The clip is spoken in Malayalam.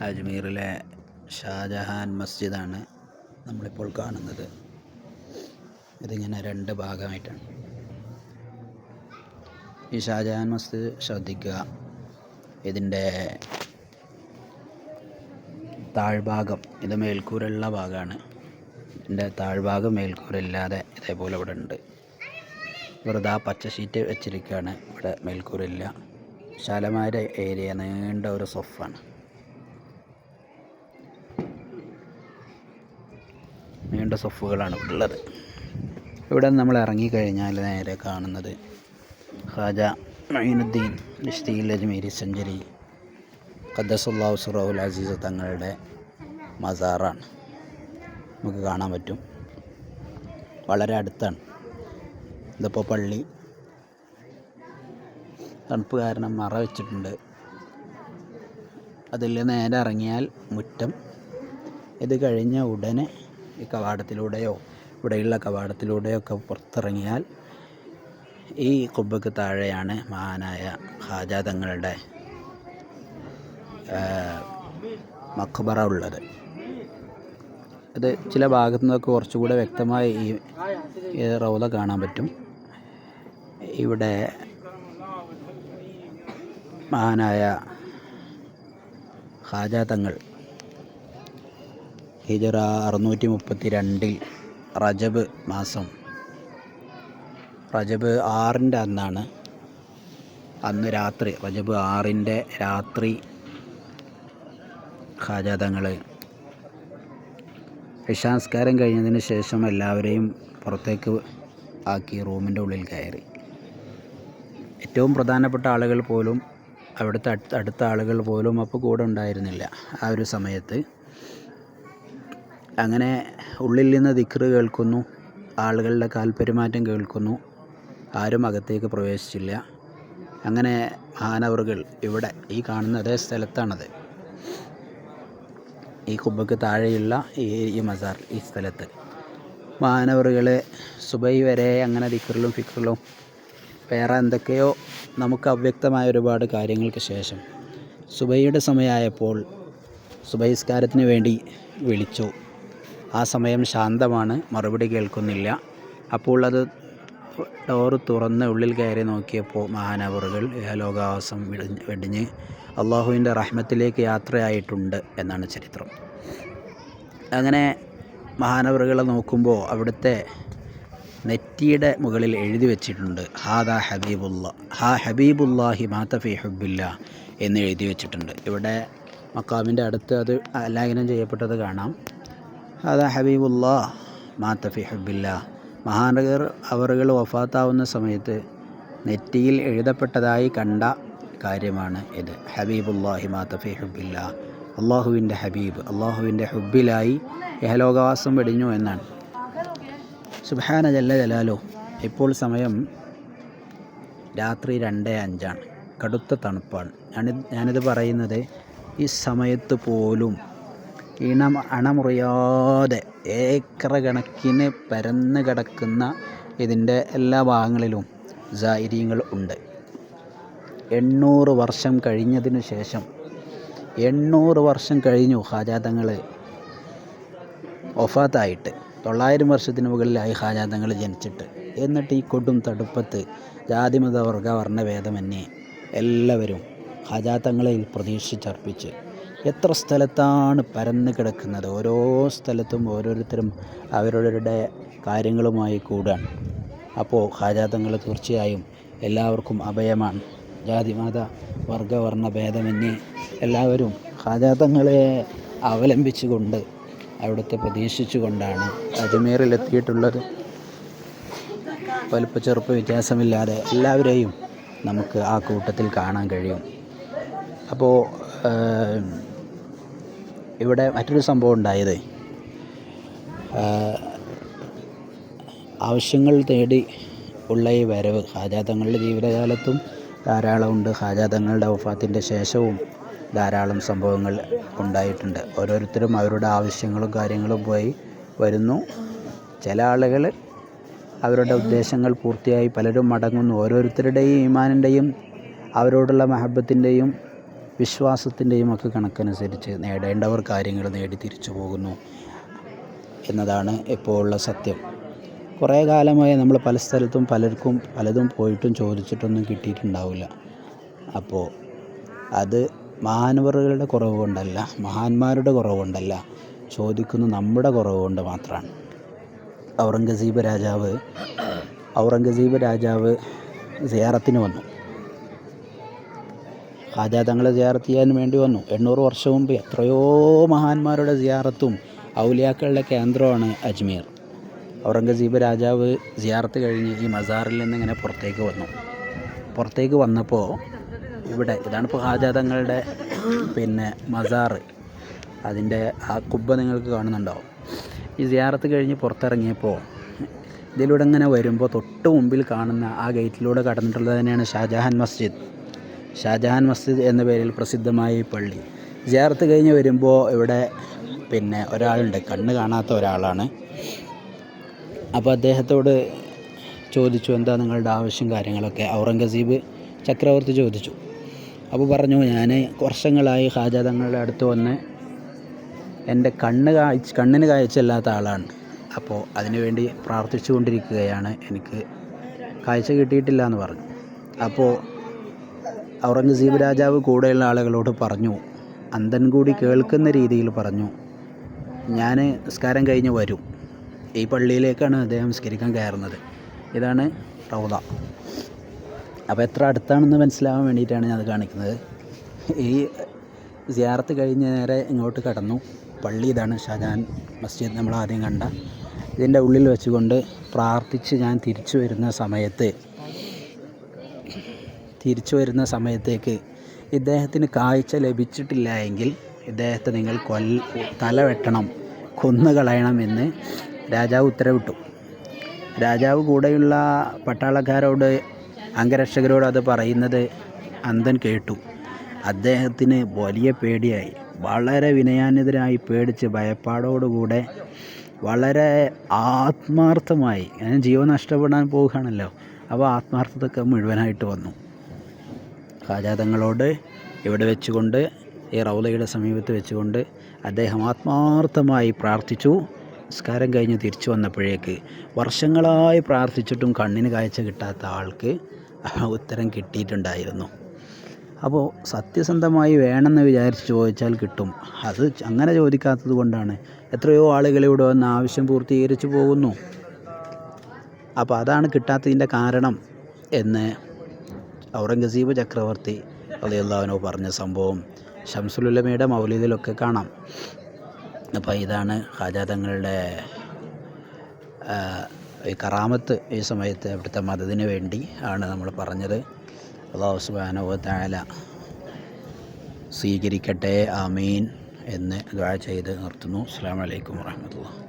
അജ്മീറിലെ ഷാജഹാൻ മസ്ജിദാണ് നമ്മളിപ്പോൾ കാണുന്നത്. ഇതിങ്ങനെ രണ്ട് ഭാഗമായിട്ടാണ്. ഈ ഷാജഹാൻ മസ്ജിദ് ശ്രദ്ധിക്കുക. ഇതിന്റെ താഴ്ഭാഗം ഇത് മേൽക്കൂരുള്ള ഭാഗമാണ്. ഇതിന്റെ താഴ്ഭാഗം മേൽക്കൂരില്ലാതെ ഇതേപോലെ ഇവിടെ ഉണ്ട്. വെറുതെ ആ പച്ച ഷീറ്റ് വെച്ചിരിക്കുകയാണ്. ഇവിടെ മേൽക്കൂരില്ല വിശാലമായ ഏരിയ നീണ്ട ഒരു സൊഫാണ്. നീണ്ട സഫുകളാണ് ഉള്ളത്. ഇവിടെ നമ്മൾ ഇറങ്ങിക്കഴിഞ്ഞാൽ നേരെ കാണുന്നത് ഖാജ മൈനുദ്ദീൻ ഇഷ്തീൽ അജ്മീരി സെഞ്ചുറി. ഖദ്ദസുല്ലാഹു സുറൗൽ അസീസ് തങ്ങളുടെ മസാറാണ്. നമുക്ക് കാണാൻ പറ്റും. വളരെ അടുത്താണ്. ഇതിപ്പോൾ പള്ളി. തണുപ്പ് കാരണം മറ വെച്ചിട്ടുണ്ട്. അതിൽ നേരെ ഇറങ്ങിയാൽ മുറ്റം. ഇത് കഴിഞ്ഞ ഉടനെ ഈ കവാടത്തിലൂടെയോ ഇവിടെയുള്ള കവാടത്തിലൂടെയോ ഒക്കെ പുറത്തിറങ്ങിയാൽ ഈ കുബക്ക് താഴെയാണ് മഹാനായ ഖാജ തങ്ങളുടെ ഉള്ളത്. അത് ചില ഭാഗത്തു നിന്നൊക്കെ കുറച്ചുകൂടെ വ്യക്തമായി ഈ റൗല കാണാൻ പറ്റും. ഇവിടെ മഹാനായ ഖാജ തങ്ങൾ ഹിജറ അറുന്നൂറ്റി മുപ്പത്തി രണ്ടിൽ റജബ് മാസം. റജബ് ആറിന്റെ അന്നാണ്. അന്ന് രാത്രി റജബ് ആറിന്റെ രാത്രി ഹാജാതങ്ങൾ തങ്ങൾ ഇഷാസ്കാരം കഴിഞ്ഞതിന് ശേഷം എല്ലാവരെയും പുറത്തേക്ക് ആക്കി റൂമിന്റെ ഉള്ളിൽ കയറി. ഏറ്റവും പ്രധാനപ്പെട്ട ആളുകൾ പോലും അവിടുത്തെ അടുത്ത ആളുകൾ പോലും അപ്പോൾ കൂടെ ഉണ്ടായിരുന്നില്ല ആ ഒരു സമയത്ത്. അങ്ങനെ ഉള്ളിൽ നിന്ന് ദിക്ർ കേൾക്കുന്നു ആളുകളുടെ കാൽപെരുമാറ്റം കേൾക്കുന്നു ആരും അകത്തേക്ക് പ്രവേശിച്ചില്ല. അങ്ങനെ മഹാനവറുകൾ ഇവിടെ ഈ കാണുന്ന അതേ സ്ഥലത്താണത്. ഈ കുബക്ക് താഴെയുള്ള ഈ ഈ മസാർ ഈ സ്ഥലത്ത്. മഹാനവറുകൾ സുബൈ വരെ അങ്ങനെ ദിക്റിലും ഫിക്റിലും വേറെ എന്തൊക്കെയോ നമുക്ക് അവ്യക്തമായ ഒരുപാട് കാര്യങ്ങൾക്ക് ശേഷം സുബൈയുടെ സമയമായപ്പോൾ സുബൈസ്കാരത്തിന് വേണ്ടി വിളിച്ചു. ആ സമയം ശാന്തമാണ് മറുപടി കേൾക്കുന്നില്ല. അപ്പോൾ അത് ഡോറ് തുറന്ന് ഉള്ളിൽ കയറി നോക്കിയപ്പോൾ മഹാനവറുകൾ ലോകാവാസം വെടിഞ്ഞ് അള്ളാഹുവിന്റെ റഹ്മത്തിലേക്ക് യാത്രയായിട്ടുണ്ട് എന്നാണ് ചരിത്രം. അങ്ങനെ മഹാനവറുകളെ നോക്കുമ്പോൾ അവിടുത്തെ നെറ്റിയുടെ മുകളിൽ എഴുതി വെച്ചിട്ടുണ്ട് ഹാദാ ഹബീബുല്ല ഹാ ഹബീബുല്ലാഹി മാതഫി ഹബ്ബില്ല എന്ന് എഴുതി വെച്ചിട്ടുണ്ട്. ഇവിടെ മക്കാമിന്റെ അടുത്ത് അത് ആലാപനം ചെയ്യപ്പെട്ടത് കാണാം. ഹാദാ ഹബീബുല്ലാ മാത്തഫി ഹബില്ല മഹാനഗർ അവറുകൾ വഫാത്താവുന്ന സമയത്ത് നെറ്റിയിൽ എഴുതപ്പെട്ടതായി കണ്ട കാര്യമാണ് ഇത്. ഹബീബുല്ലാഹി മാത്തഫി ഹുബില്ല. അള്ളാഹുവിന്റെ ഹബീബ്. അള്ളാഹുവിന്റെ ഹുബിലായി യഹലോകവാസം വെടിഞ്ഞു എന്നാണ്. സുബാന ജല്ല ജലാലോ. ഇപ്പോൾ സമയം രാത്രി രണ്ട് അഞ്ചാണ്. കടുത്ത തണുപ്പാണ്. ഞാനിത് ഞാനിത് പറയുന്നത് ഈ സമയത്ത് പോലും ഇണം അണമുറിയാതെ ഏക്കറ കണക്കിന് പരന്ന് കിടക്കുന്ന ഇതിന്റെ എല്ലാ ഭാഗങ്ങളിലും ജായിരിയങ്ങൾ ഉണ്ട്. എണ്ണൂറ് വർഷം കഴിഞ്ഞതിന് ശേഷം എണ്ണൂറ് വർഷം കഴിഞ്ഞു ഹാജാതങ്ങൾ ഒഫാത്തായിട്ട് തൊള്ളായിരം വർഷത്തിന് മുകളിലായി ഹാജാതങ്ങൾ ജനിച്ചിട്ട്. എന്നിട്ട് ഈ കൊടും തടുപ്പത്ത് ജാതിമത വർഗ വർണഭേദമന്യേ എല്ലാവരും ഹാജാത്തങ്ങളിൽ പ്രതീക്ഷിച്ചർപ്പിച്ച് എത്ര സ്ഥലത്താണ് പരന്ന് കിടക്കുന്നത്? ഓരോ സ്ഥലത്തും ഓരോരുത്തരും അവരവരുടെ കാര്യങ്ങളുമായി കൂടാണ് അപ്പോൾ ഹാജാതങ്ങൾ തീർച്ചയായും എല്ലാവർക്കും അഭയമാണ്. ജാതിമത വർഗവർണ ഭേദമന്യേ എല്ലാവരും ഹാജാതങ്ങളെ അവലംബിച്ചുകൊണ്ട് അവിടുത്തെ പ്രതീക്ഷിച്ചുകൊണ്ടാണ് അജ്മീറിലെത്തിയിട്ടുള്ളത്. വലുപ്പ ചെറുപ്പ വ്യത്യാസമില്ലാതെ എല്ലാവരെയും നമുക്ക് ആ കൂട്ടത്തിൽ കാണാൻ കഴിയും. അപ്പോൾ ഇവിടെ മറ്റൊരു സംഭവം ഉണ്ടായത്. ആവശ്യങ്ങൾ തേടി ഉള്ള ഈ വരവ് ഹാജാതങ്ങളുടെ ജീവിതകാലത്തും ധാരാളമുണ്ട്. ഹാജാതങ്ങളുടെ വഫാത്തിന്റെ ശേഷവും ധാരാളം സംഭവങ്ങൾ ഉണ്ടായിട്ടുണ്ട്. ഓരോരുത്തരും അവരുടെ ആവശ്യങ്ങളും കാര്യങ്ങളും പോയി വരുന്നു. ചില ആളുകൾ അവരുടെ ഉദ്ദേശങ്ങൾ പൂർത്തിയായി പലരും മടങ്ങുന്നു. ഓരോരുത്തരുടെയും ഈമാനിന്റെയും അവരോടുള്ള മഹബത്തിന്റെയും വിശ്വാസത്തിന്റെയും ഒക്കെ കണക്കനുസരിച്ച് നേടേണ്ടവർ കാര്യങ്ങൾ നേടി തിരിച്ചു പോകുന്നു എന്നതാണ് ഇപ്പോൾ ഉള്ള സത്യം. കുറേ കാലമായി നമ്മൾ പല സ്ഥലത്തും പലർക്കും പലതും പോയിട്ടും ചോദിച്ചിട്ടൊന്നും കിട്ടിയിട്ടുണ്ടാവില്ല. അപ്പോൾ അത് മഹാനവറുകളുടെ കുറവ് കൊണ്ടല്ല മഹാന്മാരുടെ കുറവ് കൊണ്ടല്ല ചോദിക്കുന്ന നമ്മുടെ കുറവ് കൊണ്ട് മാത്രമാണ്. ഔറംഗസീബ് രാജാവ് ഔറംഗസീബ് രാജാവ് സിയാറത്തിന് വന്നു. ഹാജാ തങ്ങളെ സിയാറത്ത് ചെയ്യാൻ വേണ്ടി വന്നു. എണ്ണൂറ് വർഷം മുമ്പ് എത്രയോ മഹാന്മാരുടെ സിയാറത്തും ഔലിയാക്കളുടെ കേന്ദ്രമാണ് അജ്മീർ. ഔറംഗസീബ് രാജാവ് സിയാറത്ത് കഴിഞ്ഞ് ഈ മസാറിൽ നിന്ന് ഇങ്ങനെ പുറത്തേക്ക് വന്നു. പുറത്തേക്ക് വന്നപ്പോൾ ഇവിടെ ഇതാണ് ഇപ്പോൾ ഹാജാദങ്ങളുടെ പിന്നെ മസാർ അതിന്റെ ആ കുബ്ബ നിങ്ങൾക്ക് കാണുന്നുണ്ടാവും. ഈ സിയാറത്ത് കഴിഞ്ഞ് പുറത്തിറങ്ങിയപ്പോൾ ഇതിലൂടെ ഇങ്ങനെ വരുമ്പോൾ തൊട്ട് മുമ്പിൽ കാണുന്ന ആ ഗേറ്റിലൂടെ കടന്നിട്ടുള്ളത് തന്നെയാണ് ഷാജഹാൻ മസ്ജിദ്. ഷാജഹാൻ മസ്ജിദ് എന്ന പേരിൽ പ്രസിദ്ധമായ ഈ പള്ളി. സിയാറത്ത് കഴിഞ്ഞ് വരുമ്പോൾ ഇവിടെ പിന്നെ ഒരാളുണ്ട്. കണ്ണ് കാണാത്ത ഒരാളാണ്. അപ്പോൾ അദ്ദേഹത്തോട് ചോദിച്ചു എന്താ നിങ്ങളുടെ ആവശ്യം കാര്യങ്ങളൊക്കെ? ഔറംഗസീബ് ചക്രവർത്തി ചോദിച്ചു. അപ്പോൾ പറഞ്ഞു ഞാൻ വർഷങ്ങളായി ഹാജ തങ്ങളുടെ അടുത്ത് വന്ന് എന്റെ കണ്ണ് കാഴ്ച കണ്ണിന് കാഴ്ചയില്ലാത്ത ആളാണ്. അപ്പോൾ അതിനുവേണ്ടി പ്രാർത്ഥിച്ചു കൊണ്ടിരിക്കുകയാണ് എനിക്ക് കാഴ്ച കിട്ടിയിട്ടില്ല എന്ന് പറഞ്ഞു. അപ്പോൾ ഔറംഗസീബ് രാജാവ് കൂടെയുള്ള ആളുകളോട് പറഞ്ഞു. അന്തൻ കൂടി കേൾക്കുന്ന രീതിയിൽ പറഞ്ഞു. ഞാൻ നിസ്കാരം കഴിഞ്ഞ് വരും. ഈ പള്ളിയിലേക്കാണ് അദ്ദേഹം നിസ്കരിക്കാൻ കയറുന്നത്. ഇതാണ് റൗദ. അപ്പോൾ എത്ര അടുത്താണെന്ന് മനസ്സിലാവാൻ വേണ്ടിയിട്ടാണ് ഞാൻ അത് കാണിക്കുന്നത്. ഈ സിയാറത്ത് കഴിഞ്ഞ് നേരെ ഇങ്ങോട്ട് കടന്നു. പള്ളി ഇതാണ് ഷാജാൻ മസ്ജിദ് നമ്മൾ ആദ്യം കണ്ട. ഇതിന്റെ ഉള്ളിൽ വെച്ചുകൊണ്ട് പ്രാർത്ഥിച്ച് ഞാൻ തിരിച്ചു വരുന്ന സമയത്ത് തിരിച്ചു വരുന്ന സമയത്തേക്ക് ഇദ്ദേഹത്തിന് കാഴ്ച ലഭിച്ചിട്ടില്ല എങ്കിൽ ഇദ്ദേഹത്തെ നിങ്ങൾ കൊല്ല തല വെട്ടണം കൊന്നുകളയണം എന്ന് രാജാവ് ഉത്തരവിട്ടു. രാജാവ് കൂടെയുള്ള പട്ടാളക്കാരോട് അംഗരക്ഷകരോട് അത് പറയുന്നത് അന്തൻ കേട്ടു. അദ്ദേഹത്തിന് വലിയ പേടിയായി. വളരെ വിനയാന്വിതനായി പേടിച്ച് ഭയപ്പാടോടുകൂടെ വളരെ ആത്മാർത്ഥമായി ജീവൻ നഷ്ടപ്പെടാൻ പോവുകയാണല്ലോ. അപ്പോൾ ആത്മാർത്ഥതൊക്കെ മുഴുവനായിട്ട് വന്നു. ഹാജാതങ്ങളോട് ഇവിടെ വെച്ചുകൊണ്ട് ഈ റൗലയുടെ സമീപത്ത് വെച്ചുകൊണ്ട് അദ്ദേഹം ആത്മാർത്ഥമായി പ്രാർത്ഥിച്ചു. നിസ്കാരം കഴിഞ്ഞ് തിരിച്ചു വന്നപ്പോഴേക്ക് വർഷങ്ങളായി പ്രാർത്ഥിച്ചിട്ടും കണ്ണിന് കാഴ്ച കിട്ടാത്ത ആൾക്ക് ഉത്തരം കിട്ടിയിട്ടുണ്ടായിരുന്നു. അപ്പോൾ സത്യസന്ധമായി വേണമെന്ന് വിചാരിച്ച് ചോദിച്ചാൽ കിട്ടും. അത് അങ്ങനെ ചോദിക്കാത്തത് കൊണ്ടാണ്. എത്രയോ ആളുകൾ ഇവിടെ വന്ന് ആവശ്യം പൂർത്തീകരിച്ചു പോകുന്നു. അപ്പോൾ അതാണ് കിട്ടാത്തതിന്റെ കാരണം എന്ന് ഔറംഗസീബ് ചക്രവർത്തി അലിയല്ലാവിനോ പറഞ്ഞ സംഭവം ഷംസുലുലമയുടെ മൗലിദിലൊക്കെ കാണാം. അപ്പോൾ ഇതാണ് ഹാജാതങ്ങളുടെ ഈ കറാമത്ത് ഈ സമയത്ത് അവിടുത്തെ മതത്തിന് വേണ്ടി ആണ് നമ്മൾ പറഞ്ഞത്. അള്ളാഹു സുബാനോ താല സ്വീകരിക്കട്ടെ ആമീൻ എന്ന് ദുആ ചെയ്ത് നിർത്തുന്നു. അസ്സാം വലൈക്കും വാഹമത്തുള്ള